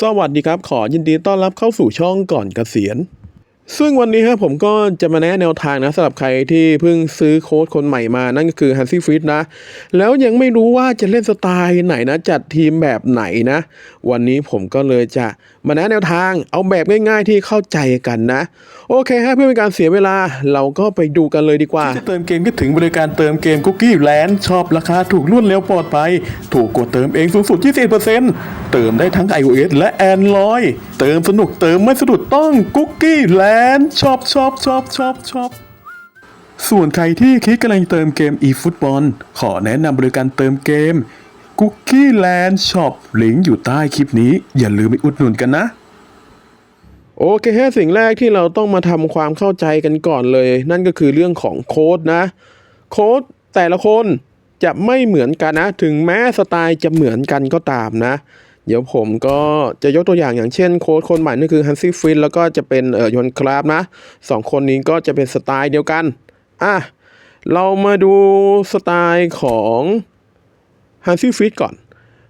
สวัสดีครับ ขอยินดีต้อนรับเข้าสู่ช่องก่อนเกษียณ ซึ่งวันนี้ครับผมก็จะมาแนะแนวทางนะสำหรับใครที่เพิ่งซื้อโค้ดคนใหม่มานั่นก็คือ h a n ซี่ฟิตนะ แล้วยังไม่รู้ว่าจะเล่นสไตล์ไหนนะ จัดทีมแบบไหนนะ วันนี้ผมก็เลยจะ มาแนะแนวทางเอาแบบง่ายๆที่เข้าใจกันนะ โอเคฮะเพื่อเป็นการเสียเวลาเราก็ไปดูกันเลยดีกว่าจะเติมเกมก็ถึงบริการเติมเกมคุกกี้แลนด์ชอบราคาถูกรวดเร็วปลอดภัยถูกกว่าเติมเองสูงสุด20%เติมได้ทั้ง iOS และ Android เติมสนุกเติมไม่สะดุดต้องคุกกี้แลนด์ชอบชอบชอบชอบชอบส่วนใครที่คิดกำลังเติมเกม eFootball ขอแนะนำบริการเติมเกม Cookie Land Shop ลิงก์อยู่ใต้คลิปนี้ อย่าลืมไปอุดหนุนกันนะ โอเคฮะสิ่งแรกที่เราต้องมาทำความเข้าใจกันก่อนเลย นั่นก็คือเรื่องของโค้ดนะ โค้ดแต่ละคนจะไม่เหมือนกันนะ ถึงแม้สไตล์จะเหมือนกันก็ตามนะ เดี๋ยวผมก็จะยกตัวอย่างอย่างเช่นโค้ดคนใหม่นั่นคือฮันซี่ฟินแล้วก็จะเป็นเอ่อยอนคราฟนะสองคนนี้ก็จะเป็นสไตล์เดียวกันอะเรามาดูสไตล์ของ ฮันซี่ฟิตก่อน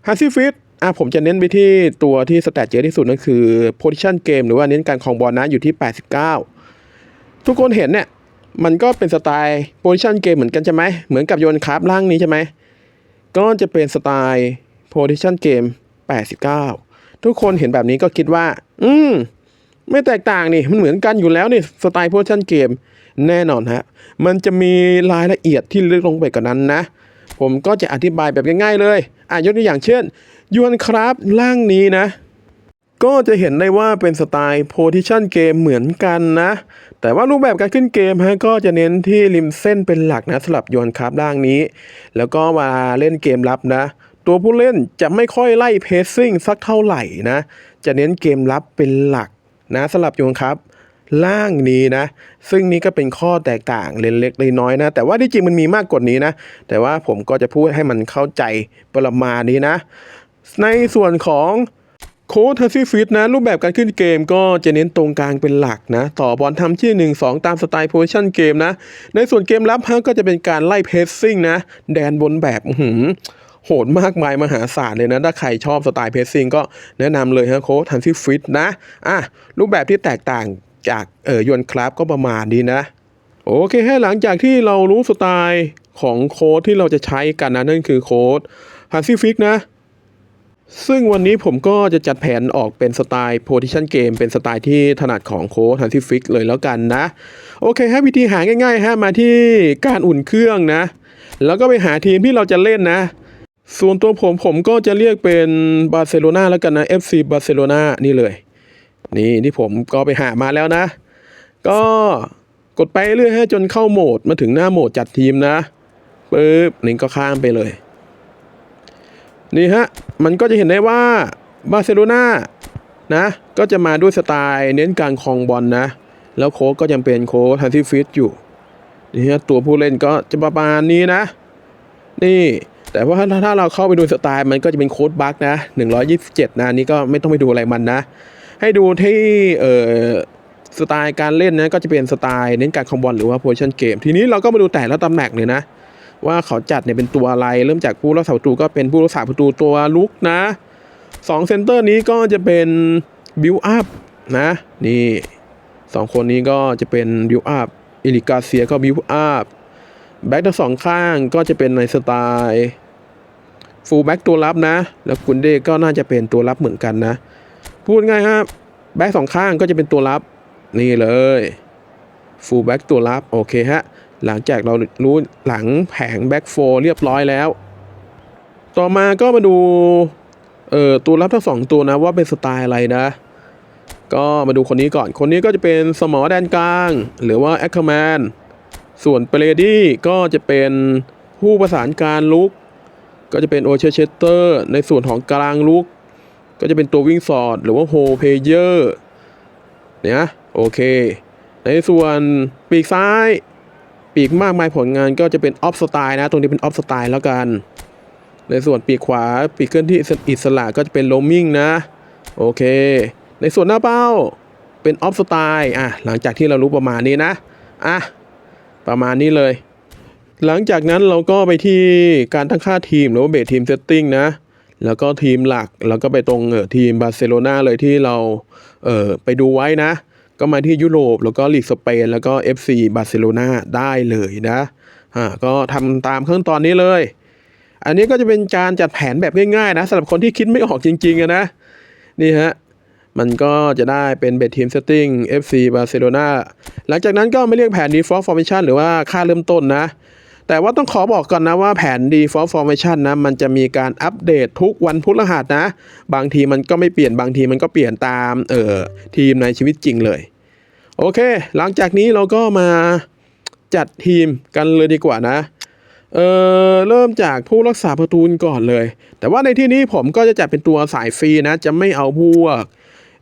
ฮันซี่ฟิตอะผมจะเน้นไปที่ตัวที่สแตทเยอะที่สุดนั่นคือ position game หรือว่าเน้นการครองบอลนะอยู่ที่ 89 ทุกคนเห็นเนี่ย มันก็เป็นสไตล์ position game เหมือนกันใช่ไหมเหมือนกับโยนคราฟล่างนี้ใช่ไหมก็จะเป็นสไตล์ position game 89 ทุกคนเห็นแบบนี้ก็คิดว่า อืม ไม่แตกต่างนี่ มันเหมือนกันอยู่แล้วนี่สไตล์ position game แน่นอนฮะ มันจะมีรายละเอียดที่ลึกลงไปกว่านั้นนะ ผมก็จะอธิบายแบบง่ายๆเลยอะยกตัวอย่างเช่นยวนครับล่างนี้นะ ก็จะเห็นได้ว่าเป็นสไตล์ position game เหมือนกันนะ แต่ว่ารูปแบบการขึ้นเกมฮะก็จะเน้นที่ริมเส้นเป็นหลักนะสำหรับโยนครับล่างนี้ แล้วก็มาเล่นเกมรับนะตัวผู้เล่นจะไม่ค่อยไล่เพสซิ่งสักเท่าไหร่นะ จะเน้นเกมรับเป็นหลักนะสำหรับโยนครับ ล่างนี้นะ ซึ่งนี้ก็เป็นข้อแตกต่างเล็กๆน้อยๆนะ แต่ว่าที่จริงมันมีมากกว่านี้นะ แต่ว่าผมก็จะพูดให้มันเข้าใจประมาณนี้นะ ในส่วนของโค้ดทัซซี่ฟิตนะ รูปแบบการขึ้นเกมก็จะเน้นตรงกลางเป็นหลักนะ ต่อบอลทำที่ 1 2 ตามสไตล์โพซิชันเกมนะ ในส่วนเกมรับฮะก็จะเป็นการไล่เพสซิ่งนะ แดนบนแบบหือโหดมากมายมหาศาลเลยนะ ถ้าใครชอบสไตล์เพสซิ่งก็แนะนำเลยฮะโค้ดทัซซี่ฟิตนะ อะ รูปแบบที่แตกต่าง จากเอ่อยวนครับก็ประมาณนี้นะ โอเคฮะหลังจากที่เรารู้สไตล์ของโค้ดที่เราจะใช้กันนะ นั่นคือโค้ดฮันซี่ฟิกนะ ซึ่งวันนี้ผมก็จะจัดแผนออกเป็นสไตล์ position game เป็นสไตล์ที่ถนัดของโค้ดฮันซี่ฟิกเลยแล้วกันนะ โอเคฮะวิธีหาง่ายๆฮะมาที่การอุ่นเครื่องนะ แล้วก็ไปหาทีมที่เราจะเล่นนะส่วนตัวผมผมก็จะเรียกเป็นบาร์เซโลนาแล้วกันนะ FC บาร์เซโลนานี่เลย นี่ที่ผมก็ไปหามาแล้วนะ ก็กดไปเรื่อยให้จนเข้าโหมดมาถึงหน้าโหมดจัดทีมนะปึ๊บนี่ก็ข้ามไปเลย นี่ฮะ มันก็จะเห็นได้ว่าบาร์เซโลนานะ ก็จะมาด้วยสไตล์เน้นการครองบอลนะ แล้วโค้ชก็ยังเป็นโค้ชฮันซี่ฟิตอยู่นี่ฮะตัวผู้เล่นก็จะประมาณนี้นะ นี่แต่ว่าถ้าถ้าเราเข้าไปดูสไตล์มันก็จะเป็นโค้ดบัคนะ 127 นะอันนี้ก็ไม่ต้องไปดูอะไรมันนะ ให้ดูที่เอ่อสไตล์การเล่นนะก็จะเป็นสไตล์เน้นการคอมบอลหรือว่าโพชั่นเกม ทีนี้เราก็มาดูแต่ละตำแหน่งเลยนะ ว่าเขาจัดเนี่ยเป็นตัวอะไร เริ่มจากผู้รักษาประตูก็เป็นผู้รักษาประตูตัวลุกนะสองเซนเตอร์นี้ก็จะเป็นบิวอัพนะนี่สองคนนี้ก็จะเป็นบิวอัพอิลิกาเซียก็บิวอัพแบ็กทั้งสองข้างก็จะเป็นในสไตล์ฟูลแบ็กตัวรับนะ แล้วกุนเดก็น่าจะเป็นตัวรับเหมือนกันนะ พูดง่ายครับ แบ็กสองข้างก็จะเป็นตัวรับ นี่เลยฟูลแบ็กตัวรับ โอเคฮะ หลังจากเรารู้หลังแผงแบ็กโฟเรียบร้อยแล้ว ต่อมาก็มาดูเอ่อตัวรับทั้งสองตัวนะว่าเป็นสไตล์อะไรนะ ก็มาดูคนนี้ก่อน คนนี้ก็จะเป็นสมอแดนกลาง หรือว่าแอคเคอร์แมนส่วนเปรดี้ก็จะเป็นผู้ประสานการลุก ก็จะเป็นโอเชเชเตอร์ ในส่วนของกลางลุก ก็จะเป็นตัววิ่งสอดหรือว่าโฮเพเยอร์เนี่ยโอเค ในส่วนปีกซ้าย ปีกมากมายผลงานก็จะเป็นออฟสไตล์นะ ตรงนี้เป็นออฟสไตล์แล้วกัน ในส่วนปีกขวา ปีกเคลื่อนที่อิสระก็จะเป็นโลมิงนะ โอเค ในส่วนหน้าเป้าเป็นออฟสไตล์อะหลังจากที่เรารู้ประมาณนี้นะอะประมาณนี้เลย หลังจากนั้นเราก็ไปที่การตั้งค่าทีมหรือว่าเบสทีมเซตติ้งนะ แล้วก็ทีมหลักแล้วก็ไปตรงเออทีมบาร์เซโลนาเลยที่เราเออไปดูไว้นะ ก็มาที่ยุโรปแล้วก็ลีกสเปนแล้วก็ FC บาร์เซโลนาได้เลยนะอ่าก็ทำตามขั้นตอนนี้เลย อันนี้ก็จะเป็นการจัดแผนแบบง่ายๆนะสำหรับคนที่คิดไม่ออกจริงๆนะนี่ฮะมันก็จะได้เป็นเบ t ทีมเซตติ้ง FC บาร์เซโลนาหลังจากนั้นก็ไม่เรียกแผน default formation หรือว่าค่าเริ่มต้นนะ แต่ว่าต้องขอบอกก่อนนะว่าแผน default formation นะ มันจะมีการอัปเดตทุกวันพฤหัสนะ บางทีมันก็ไม่เปลี่ยนบางทีมันก็เปลี่ยนตามเอ่อทีมในชีวิตจริงเลย โอเค หลังจากนี้เราก็มาจัดทีมกันเลยดีกว่านะเออเริ่มจากผู้รักษาประตูก่อนเลย แต่ว่าในที่นี้ผมก็จะจัดเป็นตัวสายฟรีนะ จะไม่เอาพวก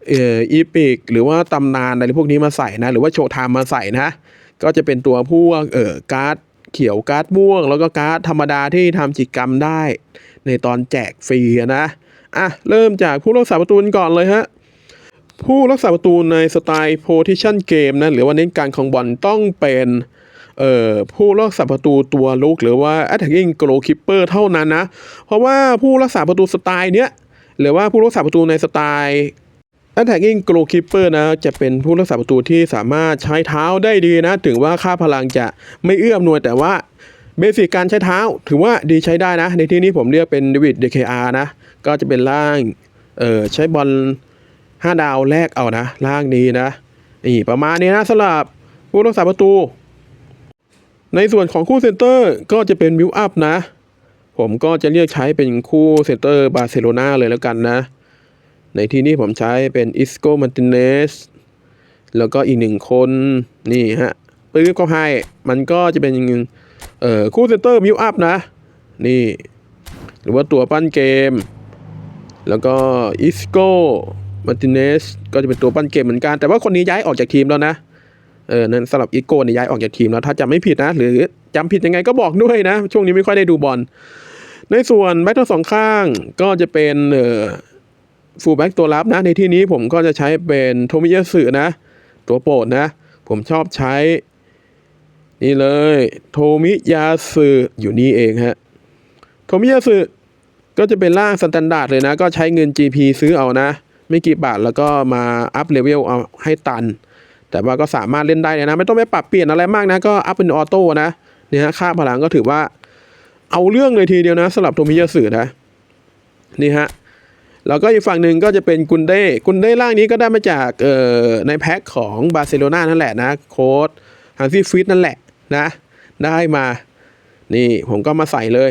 เอ่ออีพิกหรือว่าตำนานอะไรพวกนี้มาใส่นะ หรือว่าโชว์ไทม์มาใส่นะ ก็จะเป็นตัวพวกเออการ์ด เขียวการ์ดม่วง แล้วก็การ์ดธรรมดาที่ทำกิจกรรมได้ ในตอนแจกฟรีนะอะเริ่มจากผู้รักษาประตูก่อนเลยฮะผู้รักษาประตูในสไตล์ position game นะหรือว่าเน้นการของบอลต้องเป็นเอ่อผู้รักษาประตูตัวลุกหรือว่า attacking goalkeeper เท่านั้นนะ เพราะว่าผู้รักษาประตูสไตล์เนี้ยหรือว่าผู้รักษาประตูในสไตล์ attacking goalkeeper นะจะเป็นผู้รักษาประตูที่สามารถใช้เท้าได้ดีนะ ถึงว่าค่าพลังจะไม่เอื้อมหน่วยแต่ว่าเบสิกการใช้เท้าถือว่าดีใช้ได้นะ ในที่นี้ผมเรียกเป็นเดวิด DKR นะ ก็จะเป็นร่างเออใช้บอลห้าดาวแรกเอานะล่างนี้นะนี่ประมาณนี้นะสำหรับผู้รักษาประตู ในส่วนของคู่เซนเตอร์ก็จะเป็นวิวอัพนะ ผมก็จะเรียกใช้เป็นคู่เซนเตอร์บาร์เซโลนาเลยแล้วกันนะ ในที่นี้ผมใช้เป็นอิสโกมาติเนสแล้วก็อีกหนึ่งคนนี่ฮะปื้ก็ให้มันก็จะเป็นเอ่อคู่เซนเตอร์วิวอัพนะ นี่ หรือว่าตัวปั้นเกม แล้วก็อิสโกมาติเนสก็จะเป็นตัวปั้นเกมเหมือนกัน แต่ว่าคนนี้ย้ายออกจากทีมแล้วนะ เออนั่นสำหรับอิสโกเนี่ยย้ายออกจากทีมแล้วถ้าจำไม่ผิดนะ หรือจำผิดยังไงก็บอกด้วยนะ ช่วงนี้ไม่ค่อยได้ดูบอลในส่วนแบ็คทั้งสองข้างก็จะเป็นเอ่อ ฟูลแบ็กตัวรับนะในที่นี้ผมก็จะใช้เป็นโทมิยาสึนะ ตัวโปรดนะ ผมชอบใช้ นี่เลย โทมิยาสึอยู่นี่เองฮะโทมิยาสึก็จะเป็นร่างสแตนดาร์ดเลยนะ ก็ใช้เงิน GP ซื้อเอานะ ไม่กี่บาทแล้วก็มาอัพเลเวลเอาให้ตัน แต่ว่าก็สามารถเล่นได้นะ ไม่ต้องไปปรับเปลี่ยนอะไรมากนะ ก็อัพเป็นออโต้นะเนี่ยฮะค่าพลังก็ถือว่า เอาเรื่องเลยทีเดียวนะสำหรับโทมิยาสึนะ นี่ฮะ แล้วก็อีกฝั่งหนึ่งก็จะเป็นกุนเด้กุนเด้ร่างนี้ก็ได้มาจากเอ่อในแพ็คของบาร์เซโลนานั่นแหละนะ โค้ดฮันซี่ฟิตนั่นแหละนะ ได้มา นี่ผมก็มาใส่เลย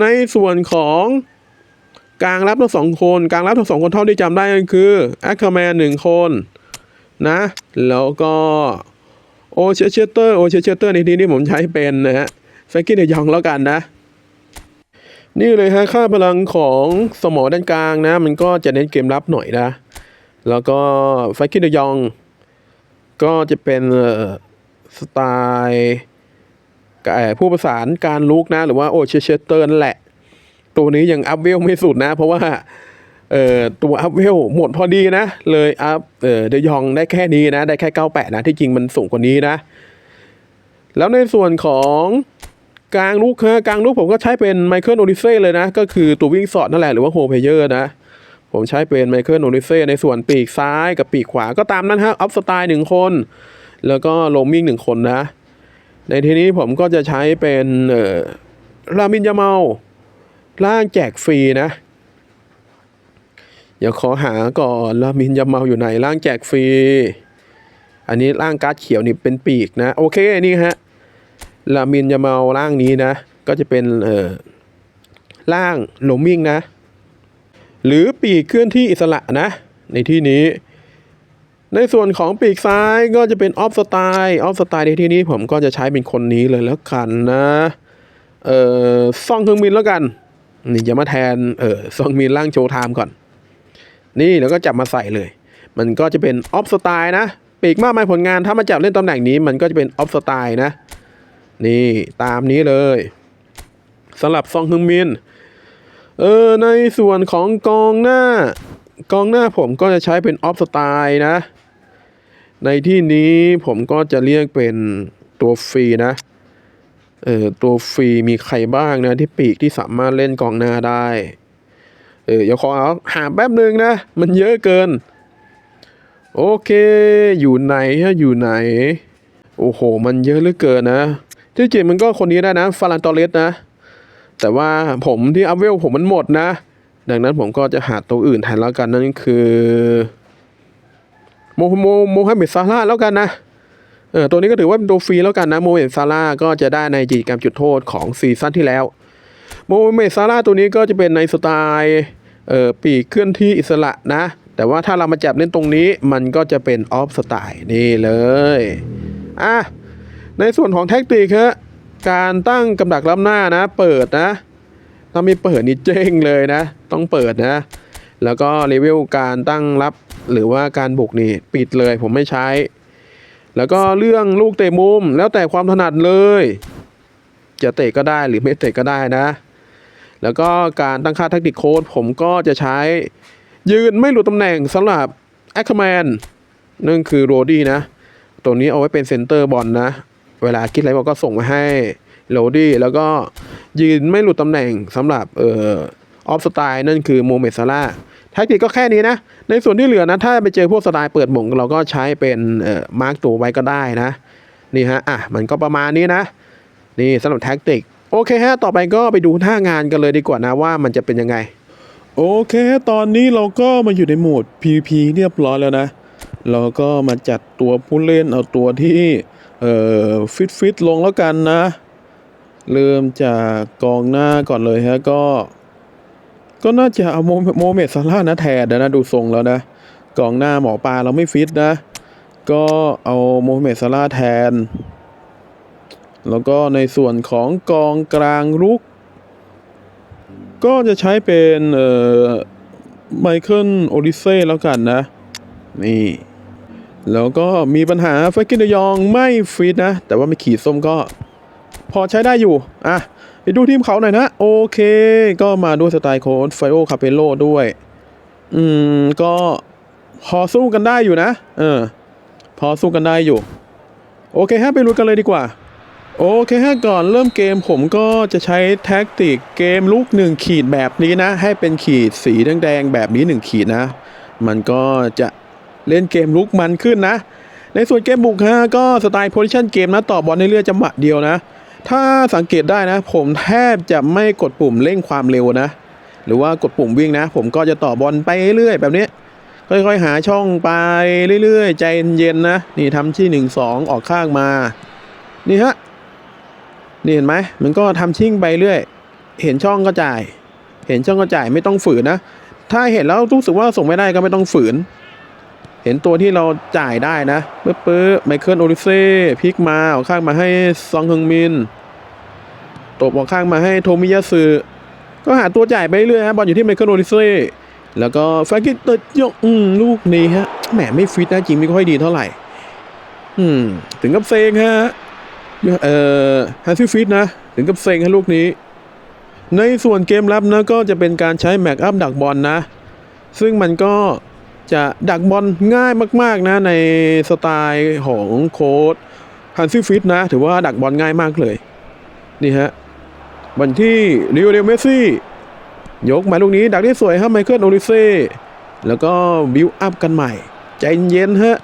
ในส่วนของกลางรับทั้งสองคน กลางรับทั้งสองคนเท่าที่จำได้ก็คือแอคเคอร์แมนหนึ่งคนนะ แล้วก็โอเชเชเตอร์โอเชเชเตอร์ในที่นี้ผมใช้เป็นนะฮะแฟรงกี้เดยองแล้วกันนะ นี่เลยฮะค่าพลังของสมอด้านกลางนะ มันก็จะเน้นเกมรับหน่อยนะ แล้วก็แฟรงกี้เดยอง ก็จะเป็นสไตล์ผู้ประสานการลุกนะ หรือว่าโอเชเชเตอร์นั่นแหละ ตัวนี้ยังอัพเวลไม่สุดนะ เพราะว่าเอ่อตัวอัพเวลหมดพอดีนะ เลยอัพเอ่อเดยองได้แค่นี้นะ ได้แค่ 98 นะ ที่จริงมันสูงกว่านี้นะ แล้วในส่วนของ กลางลูกฮะกลางลูกผมก็ใช้เป็นไมเคิลโอลิเซ่เลยนะ ก็คือตัววิ่งสอดนั่นแหละหรือว่าโฮเพเยอร์นะ ผมใช้เป็นไมเคิลโอลิเซ่ในส่วนปีกซ้ายกับปีกขวาก็ตามนั้นฮะออฟสไตล์หนึ่งคน แล้วก็โลมิงหนึ่งคนนะ ในทีนี้ผมก็จะใช้เป็นเอ่อรามินยาเมาร่างแจกฟรีนะเดี๋ยวขอหาก่อนรามินยาเมาอยู่ไหนร่างแจกฟรี อันนี้ร่างการ์ดเขียวนี่เป็นปีกนะ โอเค นี่ฮะ รามินยาเมาร่างนี้นะ ก็จะเป็นเอ่อร่างโลมิงนะ หรือปีกเคลื่อนที่อิสระนะ ในที่นี้ ในส่วนของปีกซ้ายก็จะเป็นออฟสไตล์ออฟสไตล์ในที่นี้ผมก็จะใช้เป็นคนนี้เลยแล้วกันนะเอ่อซองเฮงมินแล้วกันนี่จะมาแทนเอ่อซองมินร่างโชว์ไทม์ก่อน นี่แล้วก็จับมาใส่เลย มันก็จะเป็นออฟสไตล์นะ ปีกมากมายผลงานถ้ามาจับเล่นตำแหน่งนี้ มันก็จะเป็นออฟสไตล์นะ นี่ตามนี้เลยสำหรับซองฮึงมิน เออในส่วนของกองหน้า กองหน้าผมก็จะใช้เป็นออฟสไตล์นะ ในที่นี้ผมก็จะเรียกเป็นตัวฟรีนะ เออตัวฟรีมีใครบ้างนะที่ปีกที่สามารถเล่นกองหน้าได้ เออเดี๋ยวขอหาแป๊บหนึ่งนะ มันเยอะเกิน โอเค อยู่ไหนฮะอยู่ไหน โอ้โห มันเยอะเหลือเกินนะ ที่จริงมันก็คนนี้ได้นะฟารันตอเลสนะ แต่ว่าผมที่อัพเวลผมมันหมดนะ ดังนั้นผมก็จะหาตัวอื่นแทนแล้วกันนั่นคือโมโมโมฮัมเหม็ดซาร่าแล้วกันนะเออตัวนี้ก็ถือว่าเป็นตัวฟรีแล้วกันนะโมเมดซาร่าก็จะได้ในกิจกรรมจุดโทษของซีซั่นที่แล้วโมเมดซาร่าตัวนี้ก็จะเป็นในสไตล์เออปีกเคลื่อนที่อิสระนะ แต่ว่าถ้าเรามาจับเล่นตรงนี้มันก็จะเป็นออฟสไตล์นี่เลยอะ ในส่วนของแท็กติกฮะการตั้งกำดักล้ำหน้านะ เปิดนะถ้าไม่เปิดนี่เจ๊งเลยนะ ต้องเปิดนะ แล้วก็เลเวลการตั้งรับหรือว่าการบุกนี่ปิดเลยผมไม่ใช้ แล้วก็เรื่องลูกเตะมุมแล้วแต่ความถนัดเลย จะเตะก็ได้หรือไม่เตะก็ได้นะ แล้วก็การตั้งค่าแทคติกโค้ดผมก็จะใช้ ยืนไม่หลุดตำแหน่งสำหรับแอคแมนนั่นคือโรดี้นะ ตัวนี้เอาไว้เป็นเซนเตอร์บอลนะ เวลาคิดอะไรบอกก็ส่งมาให้โรดี้แล้วก็ยืนไม่หลุดตำแหน่งสำหรับเอ่อออฟสไตล์นั่นคือโมเมดซาร่าแทคติกก็แค่นี้นะ ในส่วนที่เหลือนะ ถ้าไปเจอพวกสไตล์เปิดหม่งเราก็ใช้เป็นเอ่อมาร์กตัวไว้ก็ได้นะ นี่ฮะ อะ มันก็ประมาณนี้นะ นี่สำหรับแท็กติก โอเคฮะ ต่อไปก็ไปดูท่างานกันเลยดีกว่านะว่ามันจะเป็นยังไง โอเค ตอนนี้เราก็มาอยู่ในโหมด PVP เรียบร้อยแล้วนะ เราก็มาจัดตัวผู้เล่นเอาตัวที่ เออฟิตฟิตลงแล้วกันนะ เริ่มจากกองหน้าก่อนเลยฮะก็ ก็น่าจะเอาโมโมเมดซาร่านะแทนนะดูทรงแล้วนะ กองหน้าหมอปลาเราไม่ฟิตนะ ก็เอาโมเมดซาร่าแทน แล้วก็ในส่วนของกองกลางรุก ก็จะใช้เป็นเอ่อไมเคิลโอดิเซ่แล้วกันนะ นี่ แล้วก็มีปัญหาเฟกกินเดยองไม่ฟิตนะ แต่ว่าไม่ขีดส้มก็ พอใช้ได้อยู่ อะไปดูทีมเขาหน่อยนะ โอเค ก็มาด้วยสไตล์โค้ดไฟโอคาเปโลด้วย อืม ก็พอสู้กันได้อยู่นะ เออ พอสู้กันได้อยู่ โอเคฮะไปรู้กันเลยดีกว่า โอเคฮะก่อนเริ่มเกมผมก็จะใช้แท็กติกเกมลูกหนึ่งขีดแบบนี้นะ ให้เป็นขีดสีแดงๆแบบนี้หนึ่งขีดนะ มันก็จะ เล่นเกมลุกมันขึ้นนะ ในส่วนเกมบุกฮะก็สไตล์โพซิชันเกมนะต่อบอลในเรือจังหวะเดียวนะ ถ้าสังเกตได้นะ ผมแทบจะไม่กดปุ่มเร่งความเร็วนะ หรือว่ากดปุ่มวิ่งนะ ผมก็จะต่อบอลไปเรื่อยแบบนี้ค่อยๆ หาช่องไปเรื่อยๆ ใจเย็นๆนะ นี่ทำที่หนึ่งสองออกข้างมา นี่ฮะ นี่เห็นไหม มันก็ทำชิ่งไปเรื่อย เห็นช่องก็จ่าย เห็นช่องก็จ่ายไม่ต้องฝืนนะ ถ้าเห็นแล้วรู้สึกว่าส่งไม่ได้ก็ไม่ต้องฝืน เห็นตัวที่เราจ่ายได้นะปึ๊บปึ๊บไมเคิลโอริเซ่พลิกมาออกข้างมาให้ซองฮึงมินตบออกข้างมาให้โทมิยาสึก็หาตัวจ่ายไปเรื่อยฮะบอลอยู่ที่ไมเคิลโอริเซ่แล้วก็แฟรงกิตเตดยกอืมลูกนี้ฮะแหมไม่ฟิตนะจริงไม่ค่อยดีเท่าไหร่ อืม ถึงกับเซงฮะเอ่อฮันซี่ฟิตนะ ถึงกับเซ็งให้ลูกนี้ ในส่วนเกมรับนะก็จะเป็นการใช้แม็กอัพดักบอลนะ ซึ่งมันก็ จะดักบอลง่ายมาก ๆ นะ ในสไตล์ของโค้ดฮันซี่ฟิตนะ ถือว่าดักบอลง่ายมากเลย นี่ฮะวันที่ริโอเดลเมซี่ ยกมาลูกนี้ ดักได้สวยครับไมเคิลโอลิเซ่แล้วก็บิวอัพกันใหม่ ใจเย็นฮะ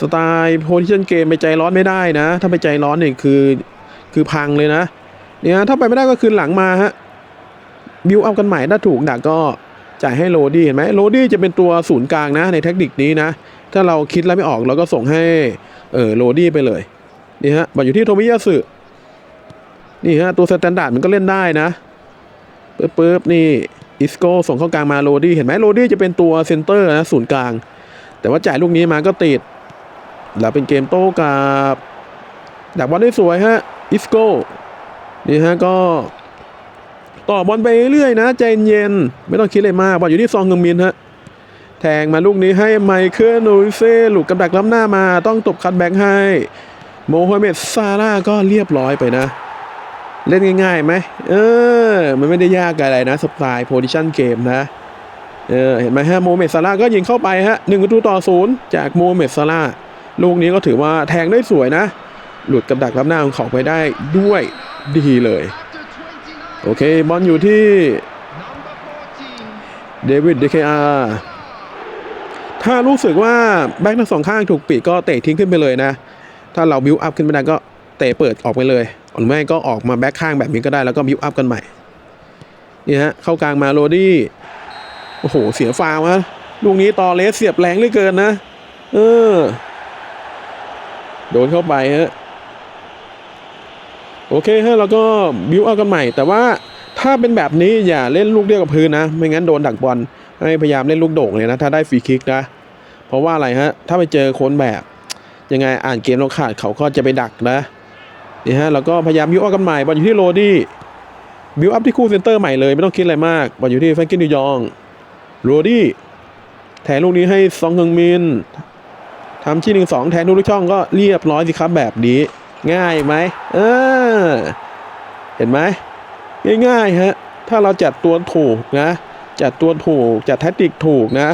สไตล์โพซิชันเกมไปใจร้อนไม่ได้นะ ถ้าไปใจร้อนเนี่ยคือคือพังเลยนะ เนี่ยถ้าไปไม่ได้ก็คืนหลังมาฮะบิวเอากันใหม่ถ้าถูกดักก็ จ่ายให้โรดี้เห็นไหมโรดี้จะเป็นตัวศูนย์กลางนะในเทคนิคนี้นะ ถ้าเราคิดแล้วไม่ออกเราก็ส่งให้เออโรดี้ไปเลยนี่ฮะบอลอยู่ที่โทมิยาสึนี่ฮะตัวสแตนดาร์ดมันก็เล่นได้นะปึ๊บปึ๊บนี่อิสโก้ส่งเข้ากลางมาโรดี้เห็นไหมโรดี้จะเป็นตัวเซนเตอร์นะศูนย์กลาง แต่ว่าจ่ายลูกนี้มาก็ติด แล้วเป็นเกมโต้กับดักบอลได้สวยฮะอิสโก้นี่ฮะก็ ต่อบอลไปเรื่อยนะใจเย็นไม่ต้องคิดอะไรมากบอลอยู่ที่ซองเงมินฮะแทงมาลูกนี้ให้ไมเคิลโนริเซ่หลุดกับดักล้ำหน้ามา ต้องตบคัตแบ็กให้ โมฮัมเหม็ดซาร่าก็เรียบร้อยไปนะ เล่นง่ายๆไหมเออ มันไม่ได้ยากอะไรนะสไตล์โพซิชันเกมนะเออเห็นไหมฮะโมเม็ดซาร่าก็ยิงเข้าไปฮะหนึ่งประตูต่อศูนย์จากโมเม็ดซาร่าลูกนี้ก็ถือว่าแทงได้สวยนะ หลุดกับดักล้ำหน้าของเขาไปได้ด้วยดีเลย โอเค บอลอยู่ที่เดวิดเดคอาถ้ารู้สึกว่าแบ็คทั้งสองข้างถูกปิดก็เตะทิ้งขึ้นไปเลยนะ ถ้าเราบิวอัพขึ้นไม่ได้ก็เตะเปิดออกไปเลยหรือไม่ก็ออกมาแบ็คข้างแบบนี้ก็ได้แล้วก็บิวอัพกันใหม่ นี่ฮะ เข้ากลางมาโรดี้ โอ้โห เสียฟาวนะลูกนี้ตอเลสเสียบแรงเหลือเกินนะ เออ โดนเข้าไปฮะ โอเคฮะเราก็บิวเอากันใหม่ แต่ว่าถ้าเป็นแบบนี้อย่าเล่นลูกเดียวกับพื้นนะ ไม่งั้นโดนดักบอลให้พยายามเล่นลูกโด่งเลยนะ ถ้าได้ฟรีคิกนะ เพราะว่าอะไรฮะ ถ้าไปเจอคนแบบยังไงอ่านเกมเราขาดเขาก็จะไปดักนะนี่ฮะเราก็พยายามบิวเอากันใหม่บอลอยู่ที่โรดี้บิวอัพที่คู่เซนเตอร์ใหม่เลยไม่ต้องคิดอะไรมากบอลอยู่ที่แฟรงกินดิยองโรดี้แทนลูกนี้ให้ซองเฮงมินทำชี้หนึ่งสองแทนทุกช่องก็เรียบร้อยสิครับแบบนี้ ง่ายไหมเออเห็นไหมง่ายๆฮะถ้าเราจัดตัวถูกนะ จัดตัวถูกจัดแทคติกถูกนะ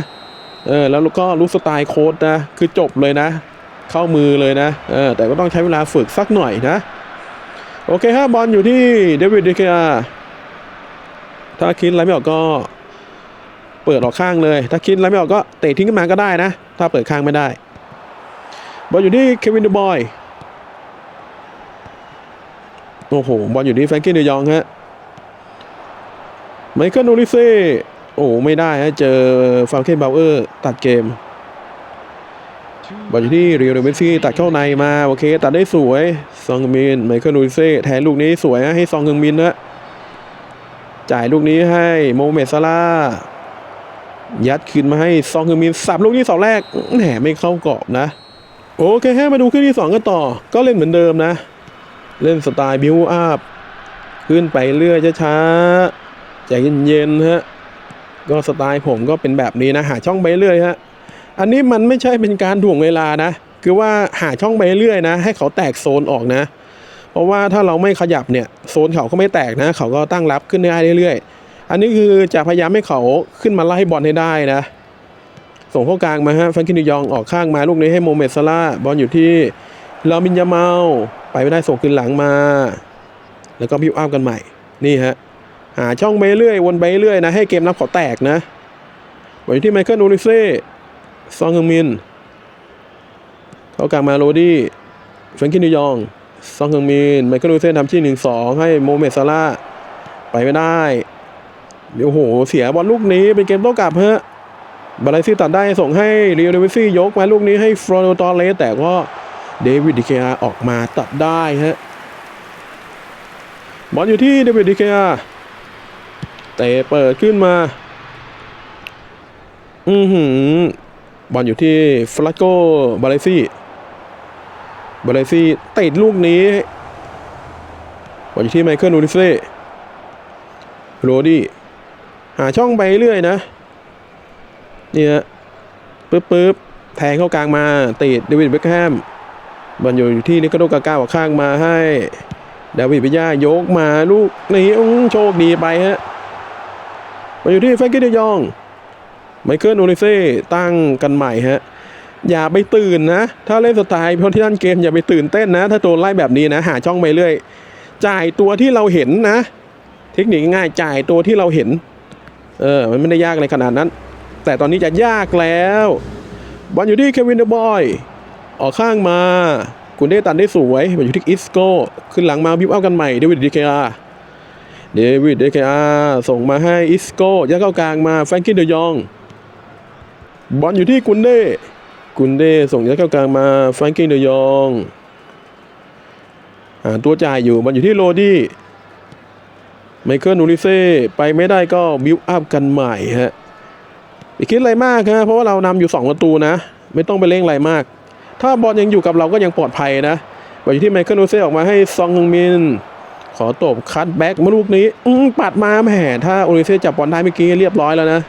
เออแล้วก็รู้สไตล์โค้ดนะคือจบเลยนะ เข้ามือเลยนะเออแต่ก็ต้องใช้เวลาฝึกสักหน่อยนะ โอเคฮะบอลอยู่ที่เดวิดเดคอาถ้าคิดอะไรไม่ออกก็เปิดออกข้างเลย ถ้าคิดอะไรไม่ออกก็เตะทิ้งขึ้นมาก็ได้นะ ถ้าเปิดข้างไม่ได้บอลอยู่ที่เควินเดบอย โอ้โหบอลอยู่ที่แฟรงกี้เดยองฮะไมเคิลโอลิเซ่โอ้ไม่ได้ฮะเจอฟาลเคนบาวเออร์ตัดเกมบอลอยู่ที่เรียลเมซี่ตัดเข้าในมาโอเค ตัดได้สวยซองเฮงมินไมเคิลโอลิเซ่แทนลูกนี้สวยฮะให้ซองเฮงมินนะจ่ายลูกนี้ให้โมเมดซาลายัดคืนมาให้ซองเฮงมินสับลูกนี้เสาแรกแหมไม่เข้ากรอบนะ โอเคฮะมาดูขึ้นที่ 2 กันต่อ ก็เล่นเหมือนเดิมนะ เล่นสไตล์บิวอัพขึ้นไปเรื่อยช้าๆใจเย็นๆฮะก็สไตล์ผมก็เป็นแบบนี้นะ หาช่องไปเรื่อยฮะอันนี้มันไม่ใช่เป็นการถ่วงเวลานะ คือว่าหาช่องไปเรื่อยนะ ให้เขาแตกโซนออกนะ เพราะว่าถ้าเราไม่ขยับเนี่ยโซนเขาก็ไม่แตกนะ เขาก็ตั้งรับขึ้นได้เรื่อยๆ อันนี้คือจะพยายามให้เขาขึ้นมาไล่บอลให้ได้นะ ส่งเข้ากลางมาฮะแฟรงคินดิยองออกข้างมาลูกนี้ให้โมเมดซาลาบอลอยู่ที่ลามินยาเมา ไปไม่ได้ส่งคืนหลังมา แล้วก็พิวอัพกันใหม่ นี่ฮะ หาช่องไปเรื่อยวนไปเรื่อยนะ ให้เกมรับเขาแตกนะบอลอยู่ที่ไมเคิลโอลิเซ่ซองเฮงมิน เข้ากลางมาโรดี้แฟรงคินดิยอง ซองเฮงมิน ไมเคิลโอลิเซ่ทำที่หนึ่งสองให้โมเมดซาลาไปไม่ได้เดี๋ยวโห เสียบอลลูกนี้เป็นเกมโต้กลับฮะบาลซี่ตัดได้ส่งให้เรียวเดวิซี่ยกมาลูกนี้ให้ฟรอนโตอเลสแต่ก็ เดวิดดิเคอาออกมาตัดได้ฮะบอลอยู่ที่เดวิดดิเคอาเตะเปิดขึ้นมา อือหือบอลอยู่ที่ฟลาโกบาลซี่บาลซี่ติดลูกนี้บอลอยู่ที่ไมเคิลนูริเซ่โรดี้หาช่องไปเรื่อยนะนี่ฮะปึ๊บปึ๊บแทงเข้ากลางมาติดเดวิดเบคแฮม บอลอยู่ที่นิโคโดกาก้าข้างมาให้ดาวิดปิยายกมาลูกนี้โชคดีไปฮะมาอยู่ที่แฟรงกี้เดยองไมเคิลโอลิเซ่ตั้งกันใหม่ฮะอย่าไปตื่นนะ ถ้าเล่นสไตล์พราะที่นั่นเกมอย่าไปตื่นเต้นนะ ถ้าตัวไล่แบบนี้นะ หาช่องไปเรื่อย จ่ายตัวที่เราเห็นนะ เทคนิคง่ายจ่ายตัวที่เราเห็น เออ มันไม่ได้ยากอะไรขนาดนั้น แต่ตอนนี้จะยากแล้วบอลอยู่ที่เควินเดอะบอย ออกข้างมากุนเดตันได้สวยบอลอยู่ที่อิสโก้ขึ้นหลังมาบิวเอากันใหม่เดวิดดีเคอาเดวิดดีเคอาส่งมาให้อิสโก้ยัดเข้ากลางมาแฟรงกินเดยอง บอลอยู่ที่กุนเดกุนเดส่งยัดเข้ากลางมาแฟรงกินเดยองตัวจ่ายอยู่บอลอยู่ที่โรดี้ไมเคิลนูริเซ่ไปไม่ได้ก็บิวอัพกันใหม่ฮะอย่คิดอะไรมากครับเพราะว่าเรานำอยู่2ประตูนะ ไม่ต้องไปเร่งอะไรมาก ถ้าบอลยังอยู่กับเราก็ยังปลอดภัยนะบอลอยู่ที่ไมเคิลโอเซ่ออกมาให้ซองฮึงมิน ขอตบคัตแบ็กมาลูกนี้ อืปัดมาแหมถ้าโอลิเซ่จับบอลได้เมื่อกี้เรียบร้อยแล้วนะ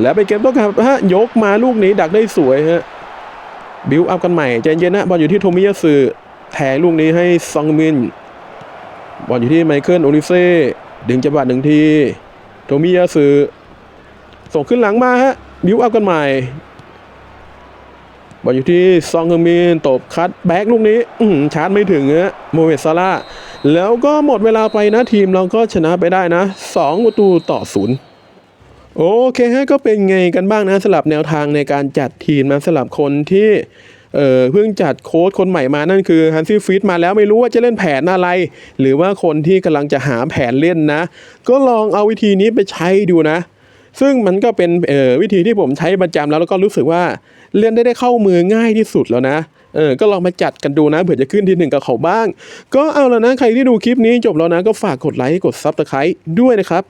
แล้วไปเกมต้องครับฮะยกมาลูกนี้ดักได้สวยฮะบิวอัพกันใหม่ใจเย็นนะบอลอยู่ที่โทมิยาสึแทงลูกนี้ให้ซองฮึงมินบอลอยู่ที่ไมเคิลโอลิเซ่ดึงจังหวะหนึ่งทีโทมิยาสึส่งขึ้นหลังมาฮะบิวอัพกันใหม่ บอลอยู่ที่ซองเฮอร์มินตบคัดแบ็กลูกนี้ชาร์จไม่ถึงฮะโมเมดซาร่าแล้วก็หมดเวลาไปนะทีมเราก็ชนะไปได้นะ 2 ประตูต่อศูนย์โอเคฮะก็เป็นไงกันบ้างนะสลับแนวทางในการจัดทีมนะสลับคนที่เออเพิ่งจัดโค้ชคนใหม่มานั่นคือฮันซี่ฟิตมาแล้วไม่รู้ว่าจะเล่นแผนอะไร หรือว่าคนที่กำลังจะหาแผนเล่นนะ ก็ลองเอาวิธีนี้ไปใช้ดูนะ ซึ่งมันก็เป็นออวิธีที่ผมใช้ประจำแล้วแล้วก็รู้สึกว่า เล่นได้ได้เข้ามือง่ายที่สุดแล้วนะเออ ก็ลองมาจัดกันดูนะเผื่อจะขึ้นที่หนึ่งกับเขาบ้าง ก็เอาแล้วนะใครที่ดูคลิปนี้จบแล้วนะก็ฝากกดไลค์กดซับสไครต์ด้วยนะครับ